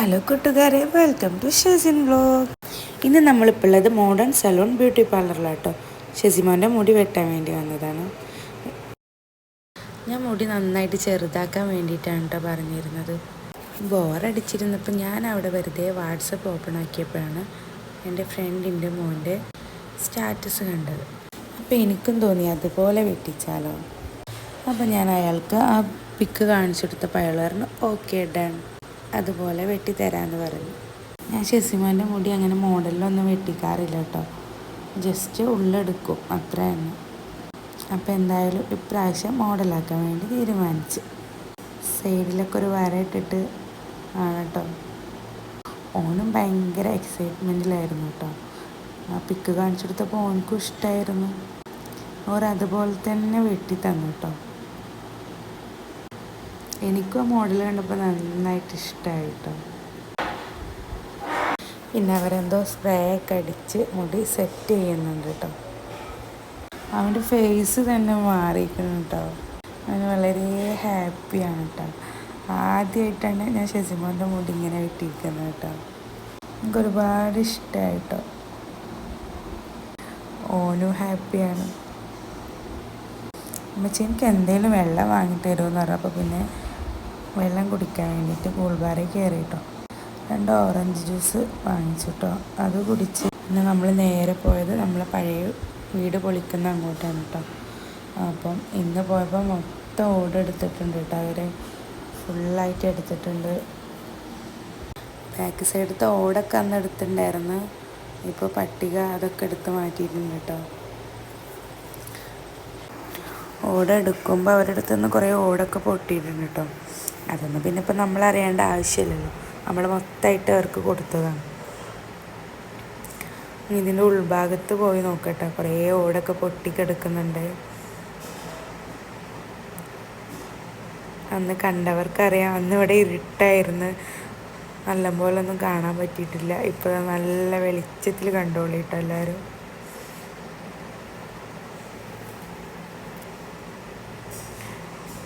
Hello കൂട്ടുകാരെ. Welcome to Shezin vlog ഇന്ന് നമ്മളിപ്പോൾ ഉള്ളത് മോഡേൺ സലൂൺ ബ്യൂട്ടി പാർലറിലാട്ടോ ഷെസിമോന്റെ മുടി വെട്ടാൻ വേണ്ടി വന്നതാണ്. ഞാൻ മുടി നന്നായിട്ട് ചെറുതാക്കാൻ വേണ്ടിയിട്ടാണ് കേട്ടോ പറഞ്ഞിരുന്നത്. ബോറടിച്ചിരുന്നപ്പോൾ ഞാൻ അവിടെ വെറുതെ വാട്സപ്പ് ഓപ്പൺ ആക്കിയപ്പോഴാണ് എന്റെ ഫ്രണ്ടിന്റെ മോന്റെ സ്റ്റാറ്റസ് കണ്ടത്. അപ്പോൾ എനിക്കും തോന്നി അതുപോലെ വെട്ടിച്ചാലോ. അപ്പോൾ ഞാൻ അയാൾക്ക് ആ പിക്ക് കാണിച്ചെടുത്തപ്പോൾ അയാൾ പറഞ്ഞു ഓക്കെ ഡൺ അതുപോലെ വെട്ടി തരാമെന്ന് പറഞ്ഞു. ഞാൻ ഷെസിമോന്റെ മുടി അങ്ങനെ മോഡലിലൊന്നും വെട്ടിക്കാറില്ല കേട്ടോ. ജസ്റ്റ് ഉള്ളെടുക്കും അത്ര അപ്പോൾ എന്തായാലും ഇപ്രാവശ്യം മോഡലാക്കാൻ വേണ്ടി തീരുമാനിച്ചു. സൈഡിലൊക്കെ ഒരു വര ഇട്ടിട്ട് ആണ് കേട്ടോ. ഓനും ഭയങ്കര എക്സൈറ്റ്മെന്റിലായിരുന്നു കേട്ടോ. ആ പിക്ക് കാണിച്ചെടുത്തപ്പോൾ ഓനക്കും ഇഷ്ടമായിരുന്നു ഓർ അതുപോലെ തന്നെ വെട്ടി തന്നു കേട്ടോ. എനിക്കും ആ മോഡൽ കണ്ടപ്പോൾ നന്നായിട്ട് ഇഷ്ടമായി കേട്ടോ പിന്നെ അവരെന്തോ സ്പ്രേ ഒക്കെ അടിച്ച് മുടി സെറ്റ് ചെയ്യുന്നുണ്ട് കേട്ടോ. അവന്റെ ഫേസ് തന്നെ മാറിയിരിക്കുന്നു കേട്ടോ. അവന് വളരെ ഹാപ്പിയാണ് കേട്ടോ. ആദ്യമായിട്ടാണ് ഞാൻ ഷെസിമോന്റെ മുടി ഇങ്ങനെ വെട്ടിയിരിക്കുന്നത് കേട്ടോ. എനിക്ക് ഒരുപാട് ഇഷ്ടമായി കേട്ടോ ഓനും ഹാപ്പിയാണ് അമ്മച്ചി എനിക്ക് എന്തെങ്കിലും വെള്ളം വാങ്ങി തരുമെന്ന് പറഞ്ഞപ്പോൾ പിന്നെ വെള്ളം കുടിക്കാൻ വേണ്ടിയിട്ട് കൂൾബാറിൽ കയറി കേട്ടോ രണ്ട് ഓറഞ്ച് ജ്യൂസ് വാങ്ങിച്ചു കേട്ടോ അത് കുടിച്ച് പിന്നെ നമ്മൾ നേരെ പോയത് നമ്മളെ പഴയ വീട് പൊളിക്കുന്ന അങ്ങോട്ടാണ് കേട്ടോ അപ്പം ഇന്ന് പോയപ്പോൾ മൊത്തം ഓട് എടുത്തിട്ടുണ്ട് കേട്ടോ അവർ ഫുള്ളായിട്ട് എടുത്തിട്ടുണ്ട്. ബാക്ക് സൈഡത്തെ ഓടൊക്കെ അന്ന് എടുത്തിട്ടുണ്ടായിരുന്നു. ഇപ്പോൾ പട്ടിക അതൊക്കെ എടുത്ത് മാറ്റിയിട്ടുണ്ട് കേട്ടോ ഓട എടുക്കുമ്പോൾ അവരുടെ അടുത്ത് നിന്ന് കുറേ ഓടൊക്കെ പൊട്ടിയിട്ടുണ്ട് കേട്ടോ അതൊന്നും പിന്നെ ഇപ്പം നമ്മൾ അറിയേണ്ട ആവശ്യമില്ലല്ലോ. നമ്മൾ മൊത്തമായിട്ട് അവർക്ക് കൊടുത്തതാണ്. ഇതിന്റെ ഉൾഭാഗത്ത് പോയി നോക്കട്ടെ. കുറേ ഓടൊക്കെ പൊട്ടിക്കെടുക്കുന്നുണ്ട്. അന്ന് കണ്ടവർക്കറിയാം അന്ന് ഇവിടെ ഇരുട്ടായിരുന്നു. നല്ലപോലെ ഒന്നും കാണാൻ പറ്റിയിട്ടില്ല. ഇപ്പോൾ നല്ല വെളിച്ചത്തിൽ കണ്ടോളിട്ടോ എല്ലാവരും.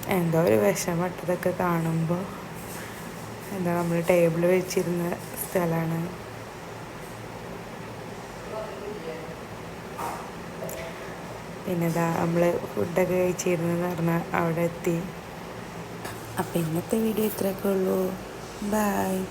എന്തോ ഒരു വിഷമട്ടതൊക്കെ കാണുമ്പോൾ എന്താ നമ്മൾ ടേബിൾ വെച്ചിരുന്ന സ്ഥലമാണ് പിന്നെ നമ്മൾ ഫുഡൊക്കെ കഴിച്ചിരുന്നെന്ന് പറഞ്ഞാൽ അവിടെ എത്തി. അപ്പം ഇന്നത്തെ വീഡിയോ ഇത്രയൊക്കെ ഉള്ളൂ. ബായ്